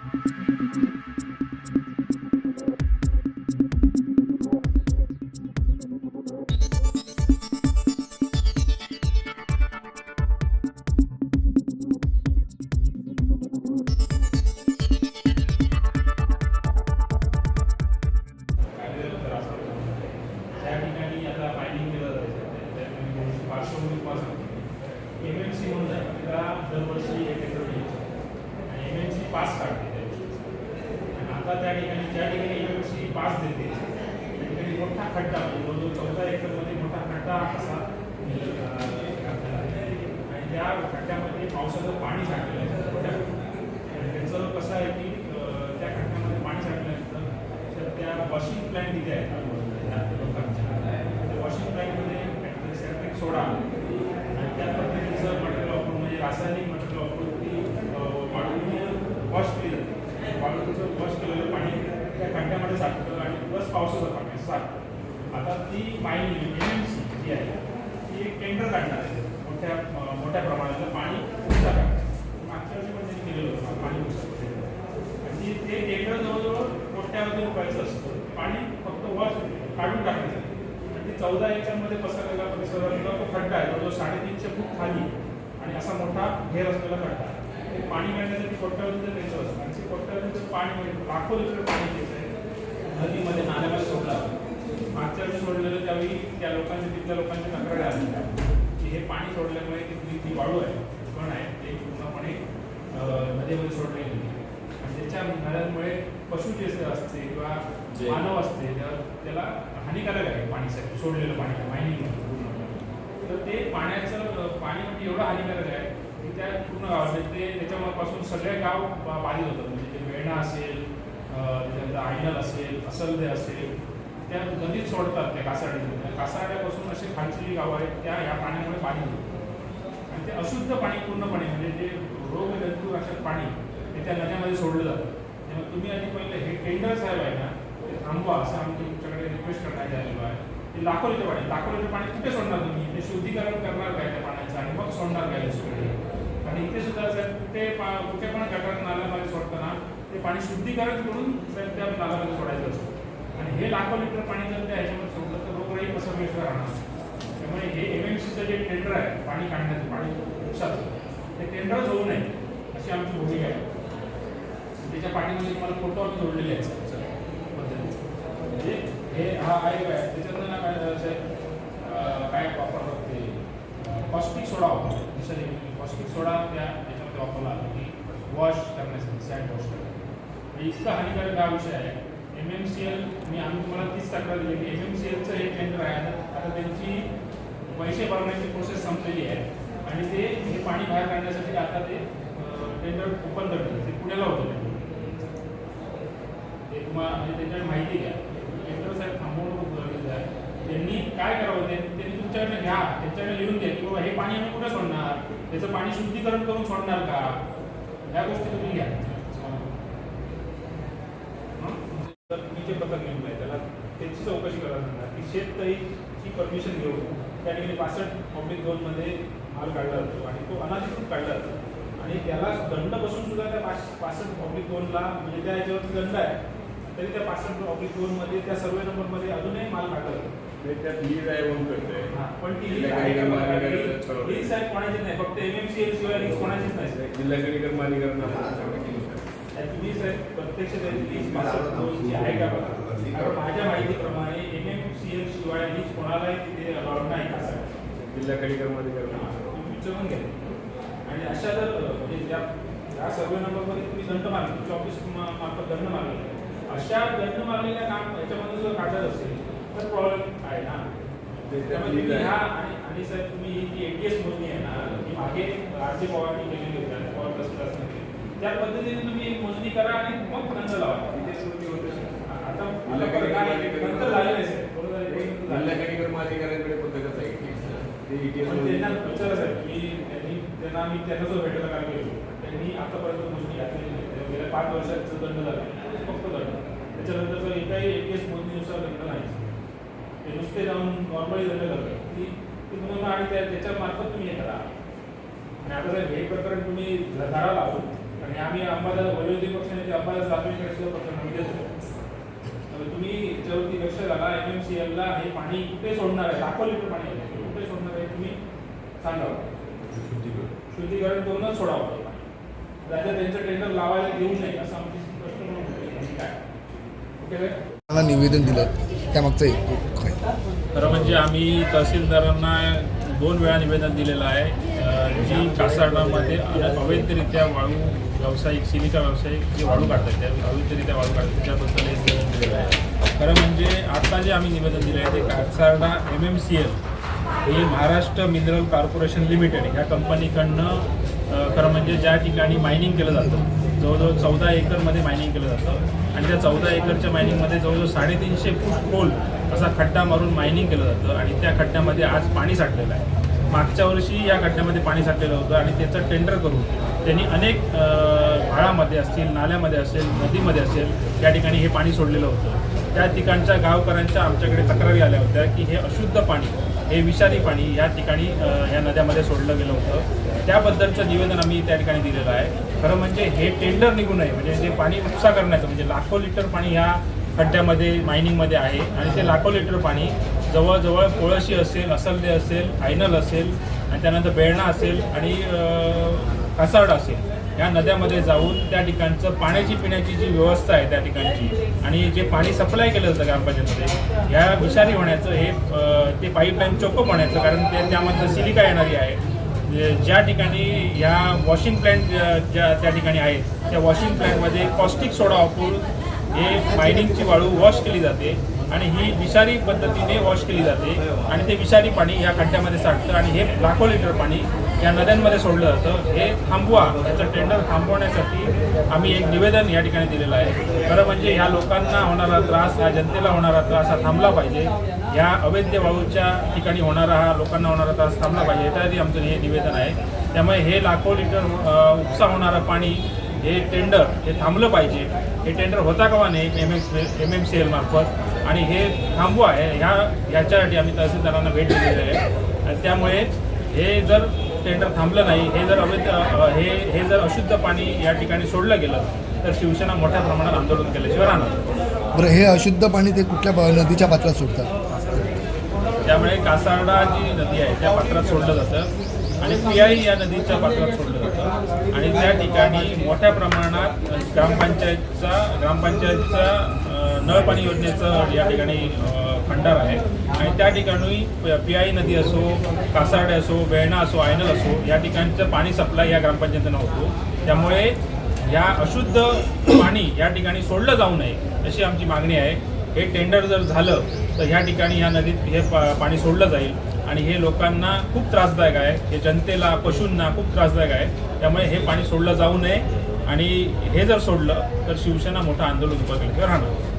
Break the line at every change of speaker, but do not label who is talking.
Thank you. त्यावेळी. त्या ठिकाणी ज्या ठिकाणी युनिव्हर्सिटी पास देते त्या ठिकाणी मोठा खड्डा म्हणजे जवळजवळ चौदा एकरमध्ये मोठा खड्डा असा आणि त्या खड्ड्यामध्ये पावसाचं पाणी साठलेलं आहे मोठ्या आणि त्याचं कसं आहे की त्या खड्ड्यामध्ये पाणी साठल्यानंतर तर त्या वॉशिंग प्लॅन तिथे आहेत त्या लोकांच्या त्या वॉशिंग प्लॅनमध्ये सॅट्रिक सोडा आणि त्या पद्धतीचं मटेरियल वापरून म्हणजे रासायनिक मटेरियल वापरून ती अं, वाळूने वॉश केली जाते वाळूचं वॉश केलेलं पाणी त्या खड्ड्यामध्ये आणि प्लस पावसाचं पाणी असं आता ती माईन एम सी जी आहे ती एक टेंडर काढणार आहे. मोठ्या मोठ्या प्रमाणात पाणी उपसा काढणार मागच्या वर्षी पण त्यांनी केलेलं होतं पाणी उपसा आणि ते टेंडर जवळजवळ कोट्यावधी रुपयाचं असतं. पाणी फक्त वॉश काढून टाकायचं. आणि ते चौदा एकरमध्ये पसरलेला परिसरातला तो खड्डा आहे जवळजवळ साडेतीनशे फूट खाली आणि असा मोठा घेर असलेला खड्डा ते पाणी काढण्यासाठी कोट्यावधीचं द्यायचं असतं. आणि ते कोट्यावधीचं पाणी म्हणजे लाखो लिटर पाणी घ्यायचं आहे नदीमध्ये नाल्यामध्ये सोडला मागच्या वेळी सोडलेलं त्यावेळी त्या लोकांच्या तिथल्या लोकांच्या तक्रारी आल्या की हे पाणी सोडल्यामुळे तिथली जी वाळू आहे कण आहे ते पूर्णपणे नदीमध्ये सोडले गेली आणि त्याच्या नद्यांमुळे पशु जे असते किंवा मानव असते त्या- त्याला हानिकारक आहे पाणीसाठी सोडलेलं पाणी मायनिंग तर ते पाण्याचं पाणी म्हणजे एवढं हानिकारक आहे की त्या पूर्ण गावात ते त्याच्यापासून सगळे गाव बाधित होतात. म्हणजे ते वेणा असेल त्याच्यानंतर आयनल असेल असलदे असेल त्या नदीत सोडतात त्या कासाड्यातून त्या कासाड्यापासून असे खालची जी गावं आहेत त्या या पाण्यामुळे पाणी होतं. आणि ते अशुद्ध पाणी पूर्णपणे म्हणजे जे रोग अशा पाणी ते त्या नद्यामध्ये सोडलं जातं. तेव्हा तुम्ही आधी पहिले हे टेंडर साहेब आहे ना ते थांबवा असं आम्ही तुमच्याकडे रिक्वेस्ट करण्यात आलेलो आहे. ते लाखो पाणी लाखो पाणी कुठे सोडणार तुम्ही? ते शुद्धीकरण करणार काय त्या पाण्याचं? आणि मग सोडणार काय दुसरीकडे? आणि इथे सुद्धा साहेब कुठे पा कुठे पण गटार नाल्यामध्ये सोडताना ते पाणी शुद्धीकरण करून साहेब त्या नाल्यामध्ये सोडायचं असतं. आणि हे लाखो लिटर पाणी जर त्या ह्याच्यामध्ये सोडलं तर रोगराई कसं वेळ राहणार. त्यामुळे हे एम एम सीचं जे टेंडर आहे पाणी काढण्याचं पाणी उपसाचं ते टेंडरच होऊ नये अशी आमची भूमिका आहे. त्याच्या पाठीमध्ये तुम्हाला फोटो आम्ही जोडलेले आहेत म्हणजे हे हा आहे काय त्याच्यातनं ना काय असं काय वापरतात ते कॉस्टिक सोडा वापरतात. दिशा कॉस्टिक सोडा त्या याच्यामध्ये वापरला की वॉश करण्यासाठी सॅन्ड वॉश करण्यासाठी. इतका हानिकारक हा विषय आहे. एम एम सी एल आणि आम्ही तुम्हाला तीच तक्रार दिली की एम एम सी एलचं हे केंद्र आहे. आता त्यांची पैसे भरण्याची प्रोसेस संपलेली आहे. आणि ते हे पाणी बाहेर काढण्यासाठी आता ते टेंडर ओपन करतील. ते पुण्याला होतं ते तुम्हाला म्हणजे त्याच्यावर माहिती घ्या. केंद्र साहेब थांबवणं खूप गरजेचं आहे. त्यांनी काय करावं ते त्यांनी तुमच्याकडे घ्या. त्यांच्याकडे लिहून द्या की बाबा हे पाणी आम्ही कुठे सोडणार? त्याचं पाणी शुद्धीकरण करून सोडणार का? ह्या गोष्टी तुम्ही घ्या हं? तर तुम्ही जे पथक नेमलं आहे त्याला त्याची चौकशी करायला सांगणार की शेततळीची परमिशन घेऊन त्या ठिकाणी पासष्ट पब्लिक झोनमध्ये माल काढला जातो आणि तो अनाधिकृत काढला जातो. आणि त्याला दंड बसून सुद्धा त्या पाच पासष्ट पब्लिक झोनला म्हणजे त्या ह्याच्यावरती दंड आहे तरी त्या पासष्ट पब्लिक झोनमध्ये त्या सर्वे नंबरमध्ये अजूनही माल काढला जातो.
नाही, त्यात लीड आहे म्हणून करतोय.
पण ती. लीज साहेब कोणाचीच नाही फक्त एमएमसीएल शिवाय लीज कोणाचीच नाही.
जिल्हा
तुम्ही साहेब प्रत्यक्ष त्याची लीज पासष्ट दोनची आहे का बघा? कारण माझ्या माहितीप्रमाणे एमएमसीएल शिवाय लीज कोणालाही तिथे अलाउड नाही
जिल्हा
विचारून घ्या. आणि अशा जर म्हणजे ज्या त्या सर्वे नंबरमध्ये तुम्ही दंड मारले तुमच्या ऑफिस मार्फत दंड मारले अशा दंड मारलेल्या काम याच्यामध्ये जर काढत असेल तर प्रॉब्लेम आहे ना. त्यामुळे तुम्ही ह्या आणि साहेब तुम्ही ही जी मोजणी आहे ना ही मागे आरती पवारनी केलेली होती पवार तहसीलदार त्या पद्धतीने तुम्ही एक मोजणी करा आणि मग दंड लावा.
तिथे होत.
आता काय नंतर झालं, एक
ते ETS
पण
मध्ये-
त्यांना आतापर्यंत मोजणी घातलेली नाही. गेल्या पाच वर्षाचं दंड झालं. फक्त दंड त्याच्यानंतर एकाही एटीएस मोजणीनुसार दंड नाही. ते नुसते जाऊन नॉर्मली दंड करतात ती ती तुम्हाला आणि त्या त्याच्या मार्फत तुम्ही हे करा. आणि आता साहेब हे प्रकरण तुम्ही धरा लावून आणि आम्ही अंबादास विरोधी पक्षाने ते अंबादास सुद्धा पत्र आम्ही देतो. तुम्ही याच्यावरती लक्ष घाला एम एम सी एलला हे पाणी कुठे सोडणार आहे? लाखो लिटर पाणी आहे. कुठे सोडणार आहे तुम्ही? सांगावं शुद्धीकरण. करूनच सोडावं. राज्यात त्यांचं टेंडर लावायला देऊ नये असं आमची स्पष्ट म्हणून काय? ओके?
मला निवेदन दिलं. त्यामागचा काय
खरं म्हणजे आम्ही तहसीलदारांना दोन वेळा निवेदन दिलेलं आहे. जी कासारणामध्ये अवैधरित्या वाळू व्यावसायिक सिलिका व्यावसायिक जे वाळू काढतात त्या अवैधरित्या वाळू काढतात त्याबद्दल एक निवेदन दिलेलं आहे. खरं म्हणजे आता जे आम्ही निवेदन दिलं आहे ते Kasarda M M C L हे महाराष्ट्र मिनरल कॉर्पोरेशन लिमिटेड ह्या कंपनीकडनं खरं म्हणजे ज्या ठिकाणी मायनिंग केलं जातं जवळजवळ चौदा एकरमध्ये मायनिंग केलं जातं. आणि त्या चौदा एकरच्या मायनिंगमध्ये जवळजवळ साडेतीनशे फूट खोल असा खड्डा मारून मायनिंग केलं जातं. आणि त्या खड्ड्यामध्ये आज पाणी साठलेलं आहे. मागच्या वर्षी या खड्ड्यामध्ये पाणी साठलेलं होतं आणि त्याचं टेंडर करून त्यांनी अनेक अं, भाळामध्ये असतील नाल्यामध्ये असेल नदीमध्ये असेल या ठिकाणी हे पाणी सोडलेलं होतं. त्या ठिकाणच्या गावकऱ्यांच्या आमच्याकडे तक्रारी आल्या होत्या की हे अशुद्ध पाणी हे विषारी पाणी या ठिकाणी या नद्यामध्ये सोडलं गेलं होतं. त्याबद्दलचं निवेदन आम्ही त्या ठिकाणी दिलेलं आहे. खरं म्हणजे हे टेंडर निघू नये म्हणजे जे पाणी उपसा करण्याचं म्हणजे लाखो लिटर पाणी ह्या खड्ड्यामध्ये मायनिंगमध्ये आहे आणि ते लाखो लिटर पाणी जवळजवळ कोळशी असेल असलदे असेल आयनल असेल आणि त्यानंतर बेळणा असेल आणि अं, असेल या नद्यामध्ये जाऊन त्या ठिकाणचं पाण्याची पिण्याची जी व्यवस्था आहे त्या ठिकाणची आणि जे पाणी सप्लाय केलं जातं ग्रामपंचायतमध्ये ह्या विषारी होण्याचं हे ते पाईपलाईन चोकअप होण्याचं कारण ते त्यामधलं सिलिका येणारी आहे. ज्या ठिकाणी ह्या वॉशिंग प्लॅन्ट ज्या ज्या त्या ठिकाणी आहेत त्या वॉशिंग प्लॅन्टमध्ये कॉस्टिक सोडा वापरून हे मायनिंगची वाळू वॉश केली जाते. आणि ही विषारी पद्धतीने वॉश केली जाते. आणि ते विषारी पाणी या खड्ड्यामध्ये साठतं आणि हे लाखो लिटर पाणी या नद्यांमध्ये सोडलं जातं. हे थांबवा. याचं टेंडर थांबवण्यासाठी आम्ही एक निवेदन या ठिकाणी दिलेलं आहे. खरं म्हणजे ह्या लोकांना होणारा त्रास ह्या जनतेला होणारा त्रास हा थांबला पाहिजे. ह्या अवैध वाळूच्या ठिकाणी होणारा हा लोकांना होणारा त्रास थांबला पाहिजे. याच्यासाठी आमचं हे निवेदन आहे. त्यामुळे हे लाखो लिटर उपसा होणारं पाणी हे टेंडर हे थांबलं पाहिजे. हे टेंडर होता कामा नाही M M M M C L मार्फत. आणि हे थांबवा हे ह्या ह्याच्यासाठी आम्ही तहसीलदारांना भेट दिलेली आहे. आणि त्यामुळे हे जर टेंडर थांबलं नाही हे जर अवैध हे हे जर अशुद्ध पाणी या ठिकाणी सोडलं गेलं तर शिवसेना मोठ्या प्रमाणात आंदोलन केल्याशिवाय राहणार
बरं हे अशुद्ध पाणी ते कुठल्या नदीच्या पात्रात सोडतात?
त्यामुळे कासारडा जी नदी आहे त्या पात्रात सोडलं जातं. आणि पियाई या नदीच्या पात्रात सोडलं जातं. आणि त्या ठिकाणी मोठ्या प्रमाणात ग्रामपंचायतचा ग्रामपंचायतचा नळपाणी नळ पाणी योजनेचं या ठिकाणी खंडार आहे. आणि त्या ठिकाणी पियाई नदी असो कासारडे असो वेळणा असो आयनल असो या ठिकाणचं पाणी सप्लाय या ग्रामपंचायतीनं होतो. त्यामुळे या अशुद्ध पाणी या ठिकाणी सोडलं जाऊ नये अशी आमची मागणी आहे. हे टेंडर जर झालं तर ह्या ठिकाणी ह्या नदीत हे पा- पाणी सोडलं जाईल. आणि हे लोकांना खूप त्रासदायक आहे. हे जनतेला पशूंना खूप त्रासदायक आहे. त्यामुळे हे पाणी सोडलं जाऊ नये. आणि हे जर सोडलं तर शिवसेना मोठं आंदोलन उभं केल्याशिवाय राहणार.